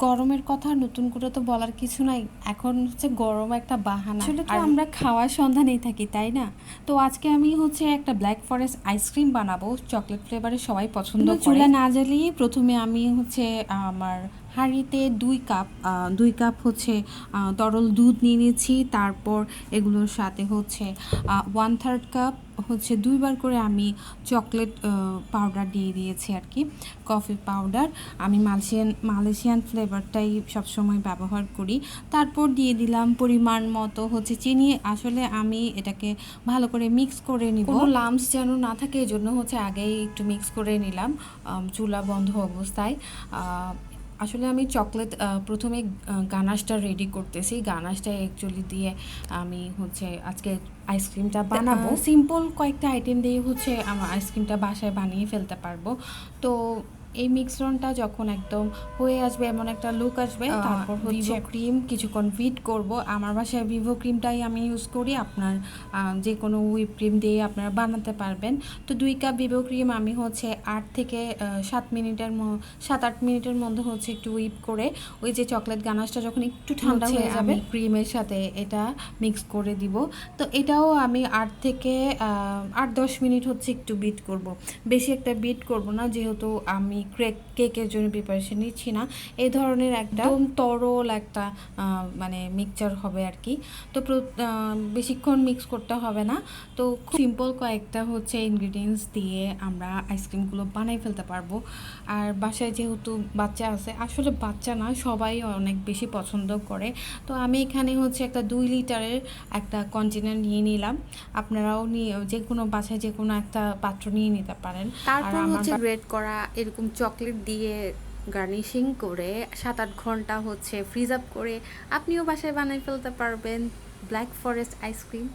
গরমের কথা নতুন করে তো বলার কিছু নাই। এখন হচ্ছে গরম একটা বাহানা। আসলে তো আমরা খাওয়ার সন্ধানেই থাকি তাই না? তো আজকে আমি হচ্ছে একটা ব্ল্যাক ফরেস্ট আইসক্রিম বানাবো চকলেট ফ্লেভারে সবাই পছন্দ চুলা না জ্বালিয়ে প্রথমে আমি হচ্ছে আমার হাঁড়িতে দুই কাপ দুই কাপ হচ্ছে তরল দুধ নিয়ে নিয়েছি। তারপর এগুলোর সাথে হচ্ছে ওয়ান থার্ড কাপ হচ্ছে দুইবার করে আমি চকলেট পাউডার দিয়ে দিয়েছি আর কি কফি পাউডার আমি মালয়েশিয়ান মালয়েশিয়ান ফ্লেভারটাই সবসময় ব্যবহার করি। তারপর দিয়ে দিলাম পরিমাণ মতো হচ্ছে চিনি। আসলে আমি এটাকে ভালো করে মিক্স করে নিব। কোনো লামস যেন না থাকে এই জন্য হচ্ছে আগেই একটু মিক্স করে নিলাম চুলা বন্ধ অবস্থায়। আসলে আমি চকলেট প্রথমে গানাশটা রেডি করতেছি। গানাশটা অ্যাকচুয়ালি দিয়ে আমি হচ্ছে আজকে আইসক্রিমটা বানাবো। সিম্পল কয়েকটা আইটেম দিয়ে হচ্ছে আমার আইসক্রিমটা বাসায় বানিয়ে ফেলতে পারব। তো এই মিশ্রণটা যখন একদম হয়ে আসবে এমন একটা লুক আসবে তারপর হচ্ছে ক্রিম কিছুক্ষণ ভিট করব। আমার বাসায় ভিভো ক্রিমটাই আমি ইউজ করি আপনার যে কোনো হুইপ ক্রিম দিয়ে আপনারা বানাতে পারবেন। তো দুই কাপ ভিভো ক্রিম আমি হচ্ছে আট থেকে সাত মিনিটের ম- সাত আট মিনিটের মধ্যে হচ্ছে একটু হুইপ করে ওই যে চকলেট গানাশটা যখন একটু ঠান্ডা হয়ে যাবে ক্রিমের সাথে এটা মিক্স করে দিব। তো এটাও আমি আট থেকে আট দশ মিনিট হচ্ছে একটু বিট করব। বেশি একটা বিট করব না যেহেতু আমি ক্রেক কেকের জন্য প্রিপারেশন নিচ্ছি না এই ধরনের একটা একদম। তরল একটা মানে মিক্সচার হবে আর কি। তো বেশিক্ষণ মিক্স করতে হবে না। তো খুব সিম্পল কয়েকটা হচ্ছে ইনগ্রিডিয়েন্টস দিয়ে আমরা আইসক্রিমগুলো বানাই ফেলতে পারব। আর বাসায় যেহেতু বাচ্চা আছে আসলে বাচ্চা না সবাই অনেক বেশি পছন্দ করে। তো আমি এখানে হচ্ছে একটা দুই লিটারের একটা কন্টেনার নিয়ে নিলাম। আপনারাও নিয়ে যে কোনো বাসায় যে কোনো একটা পাত্র নিয়ে নিতে পারেন। তারপর হচ্ছে গ্রেড করা এরকম চকলেট দিয়ে গার্নিশিং করে সাত আট ঘণ্টা হচ্ছে ফ্রিজ আপ করে, আপনিও বাসায় বানিয়ে ফেলতে পারবেন ব্ল্যাক ফরেস্ট আইসক্রিম।